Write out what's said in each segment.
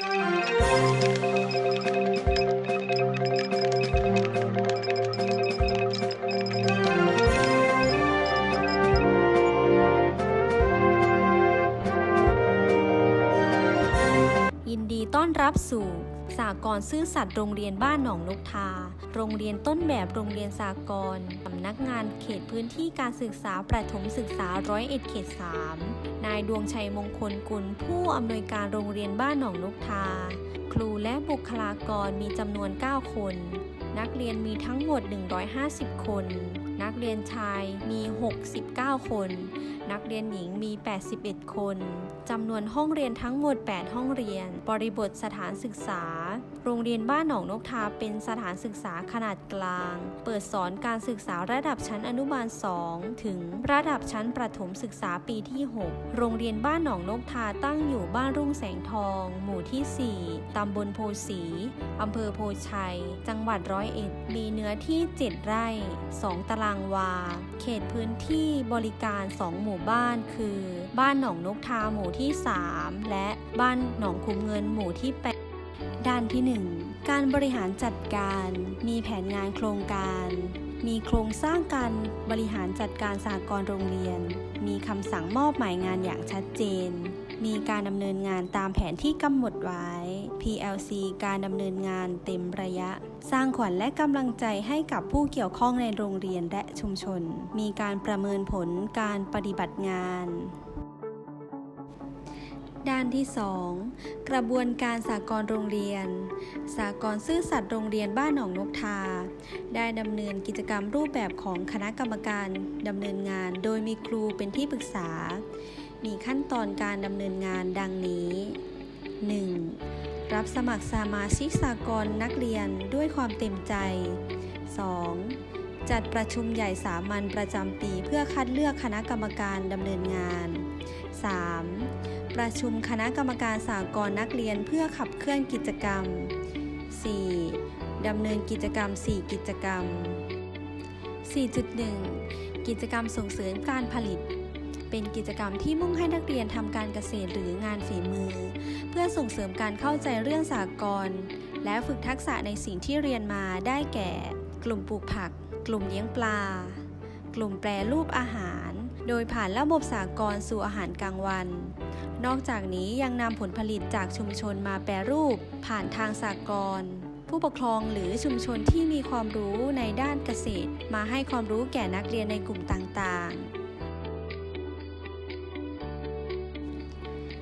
ยินดีต้อนรับสู่สากลซื่อสัตย์โรงเรียนบ้านหนองนกทา โรงเรียนต้นแบบโรงเรียนสากลำนักงานเขตพื้นที่การศึกษาประถมศึกษาร้อยเอ็ดเขต3นายดวงชัยมงคลกุลผู้อำนวยการโรงเรียนบ้านหนองนกทา ครูและบุคลากรมีจำนวน 9 คน นักเรียนมีทั้งหมด 150 คน นักเรียนชายมี 69 คน นักเรียนหญิงมี 81 คนจำนวนห้องเรียนทั้งหมด 8 ห้องเรียน บริบทสถานศึกษา โรงเรียนบ้านหนองนกทาเป็นสถานศึกษาขนาดกลาง เปิดสอนการศึกษาระดับชั้นอนุบาล 2 ถึงระดับชั้นประถมศึกษาปีที่ 6 โรงเรียนบ้านหนองนกทาตั้งอยู่บ้านรุ่งแสงทอง หมู่ที่ 4 ตำบลโพสีอำเภอโพชัย จังหวัดร้อยเอ็ด มีเนื้อที่ 7 ไร่ 2 ตารางางวา เขตพื้นที่บริการ 2 หมู่บ้านคือ บ้านหนองนกทาหมู่ที่ 3 และบ้านหนองคุ้มเงินหมู่ที่ 8 ด้านที่ 1 การบริหารจัดการ มีแผนงานโครงการ มีโครงสร้างการบริหารจัดการสากลโรงเรียน มีคำสั่งมอบหมายงานอย่างชัดเจน มีการดำเนินงานตามแผนที่กำหนดไว้ PLC การดำเนินงานเต็มระยะ สร้างขวัญและกำลังใจให้กับผู้เกี่ยวข้องในโรงเรียนและชุมชน มีการประเมินผลการปฏิบัติงานด้านที่ 2 กระบวนการสากลโรงเรียน สากลซื่อสัตย์โรงเรียนบ้านหนองนกทา ได้ดำเนินกิจกรรมรูปแบบของคณะกรรมการดำเนินงาน โดยมีครูเป็นที่ปรึกษา มีขั้นตอนการดำเนินงานดังนี้ 1. รับสมัครสมาชิกสากลนักเรียนด้วยความเต็มใจ 2. จัดประชุมใหญ่สามัญประจำปีเพื่อคัดเลือกคณะกรรมการดำเนินงาน 3. ประชุมคณะกรรมการสากลนักเรียนเพื่อขับเคลื่อนกิจกรรม 4. ดำเนินกิจกรรม 4 กิจกรรม 4.1 กิจกรรมส่งเสริมการผลิต เป็นกิจกรรมที่มุ่งให้นักเรียนทำการเกษตรหรืองานฝีมือ เพื่อส่งเสริมการเข้าใจเรื่องสากลและฝึกทักษะในสิ่งที่เรียนมาได้แก่ กลุ่มปลูกผัก กลุ่มเลี้ยงปลา กลุ่มแปรรูปอาหาร โดยผ่านระบบสากลสู่อาหารกลางวัน นอกจากนี้ยังนำผลผลิตจากชุมชนมาแปรรูป ผ่านทางสากลผู้ปกครองหรือชุมชนที่มีความรู้ในด้านเกษตร มาให้ความรู้แก่นักเรียนในกลุ่มต่างๆ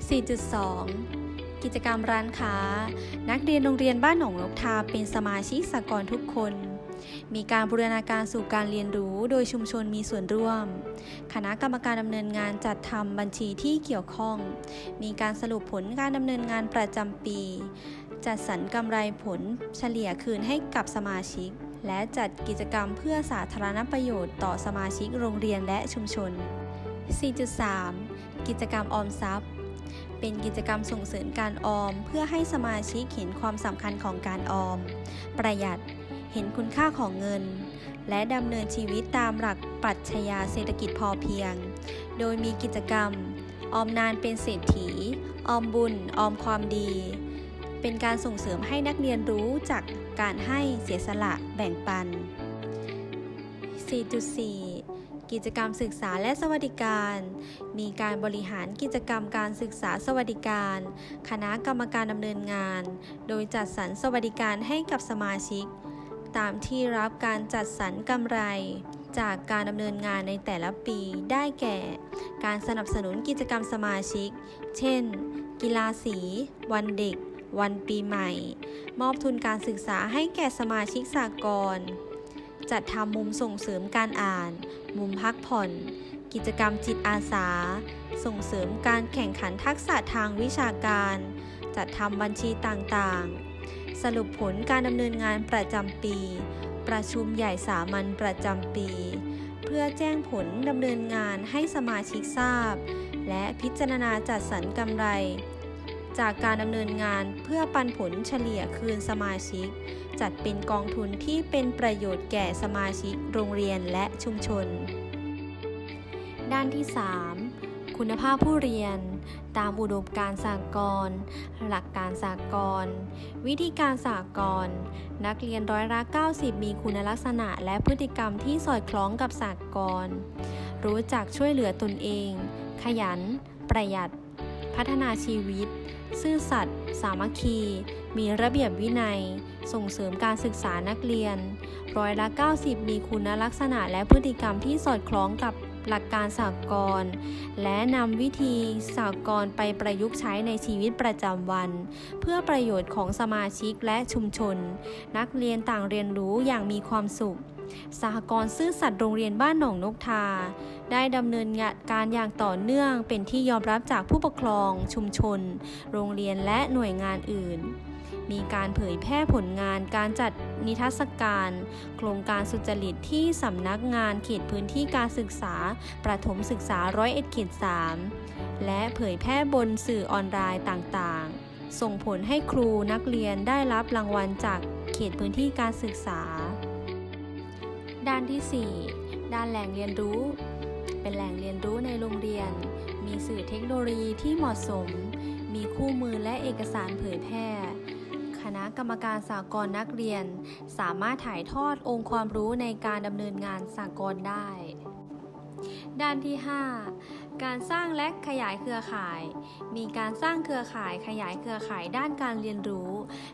4.2 กิจกรรมร้านค้า นักเรียนโรงเรียนบ้านหนองนกทาเป็นสมาชิกสากลทุกคน มีการบูรณาการสู่การเรียนรู้โดยชุมชนมีส่วนร่วม คณะกรรมการดำเนินงานจัดทำบัญชีที่เกี่ยวข้อง มีการสรุปผลการดำเนินงานประจำปี จัดสรรกำไรผลเฉลี่ยคืนให้กับสมาชิก และจัดกิจกรรมเพื่อสาธารณประโยชน์ต่อสมาชิกโรงเรียนและชุมชน4.3 กิจกรรมออมทรัพย์ เป็นกิจกรรมส่งเสริมการออม เพื่อให้สมาชิกเห็นความสำคัญของการออม ประหยัดเห็นคุณค่าของเงิน และดำเนินชีวิตตามหลักปรัชญาเศรษฐกิจพอเพียง โดยมีกิจกรรม ออมนานเป็นเศรษฐี ออมบุญ ออมความดี เป็นการส่งเสริมให้นักเรียนรู้จากการให้เสียสละแบ่งปัน 4.4 กิจกรรมศึกษาและสวัสดิการ มีการบริหารกิจกรรมการศึกษาสวัสดิการ คณะกรรมการดำเนินงาน โดยจัดสรรสวัสดิการให้กับสมาชิก ตามที่รับการจัดสรรกำไร จากการดำเนินงานในแต่ละปีได้แก่ การสนับสนุนกิจกรรมสมาชิก เช่น กีฬาสี วันเด็ก วันปีใหม่ มอบทุนการศึกษาให้แก่สมาชิกสากล จัดทำมุมส่งเสริมการอ่าน มุมพักผ่อน กิจกรรมจิตอาสา ส่งเสริมการแข่งขันทักษะทางวิชาการ จัดทำบัญชีต่างๆ สรุปผลการดำเนินงานประจำปี ประชุมใหญ่สามัญประจำปี เพื่อแจ้งผลดำเนินงานให้สมาชิกทราบ และพิจารณาจัดสรรกำไร จากการดำเนินงานเพื่อปันผลเฉลี่ยคืนสมาชิก จัดเป็นกองทุนที่เป็นประโยชน์แก่สมาชิกโรงเรียนและชุมชน ด้านที่ 3 คุณภาพผู้เรียน ตามอุดมการสากลหลักการสากลวิธีการสากลนักเรียนร้อยละ90 มีคุณลักษณะและพฤติกรรมที่สอดคล้องกับสากลรู้จักช่วยเหลือตนเอง ขยัน ประหยัด พัฒนาชีวิต ซื่อสัตย์ สามัคคี มีระเบียบวินัย ส่งเสริมการศึกษานักเรียน ร้อยละ 90 มีคุณลักษณะและพฤติกรรมที่สอดคล้องกับหลักการสากลและนำวิธีสากลไปประยุกต์ใช้ในชีวิตประจำวัน เพื่อประโยชน์ของสมาชิกและชุมชน นักเรียนต่างเรียนรู้อย่างมีความสุข สหกรณ์ซื่อสัตย์โรงเรียนบ้านหนองนกทา ได้ดำเนินงานการอย่างต่อเนื่องเป็นที่ยอมรับจากผู้ปกครอง ชุมชน โรงเรียนและหน่วยงานอื่น มีการเผยแพร่ผลงานการจัดนิทรรศการ โครงการสุจริตที่สำนักงานเขตพื้นที่การศึกษา ประถมศึกษาร้อยเอ็ดเขต3และเผยแพร่บนสื่อออนไลน์ต่างๆ ส่งผลให้ครูนักเรียนได้รับรางวัลจากเขตพื้นที่การศึกษา ด้านที่ 4 ด้านแหล่งเรียนรู้ เป็นแหล่งเรียนรู้ในโรงเรียน มีสื่อเทคโนโลยีที่เหมาะสม มีคู่มือและเอกสารเผยแพร่คณะกรรมการสากลนักเรียน สามารถถ่ายทอดองค์ความรู้ในการดำเนินงานสากลได้ ด้านที่ 5 การสร้างและขยายเครือข่าย มีการสร้างเครือข่ายขยายเครือข่ายด้านการเรียนรู้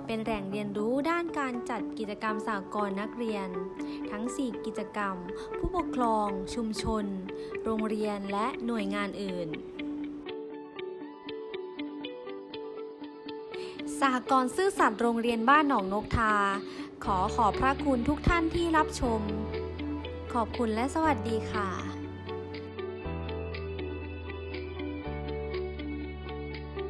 เป็นแหล่งเรียนรู้ด้านการจัดกิจกรรมสากลนักเรียน ทั้ง 4 กิจกรรม ผู้ปกครอง ชุมชน โรงเรียนและหน่วยงานอื่นสหกรณ์ซื่อสัตย์โรงเรียนบ้านหนองนกทา ขอขอบพระคุณทุกท่านที่รับชม ขอบคุณและสวัสดีค่ะ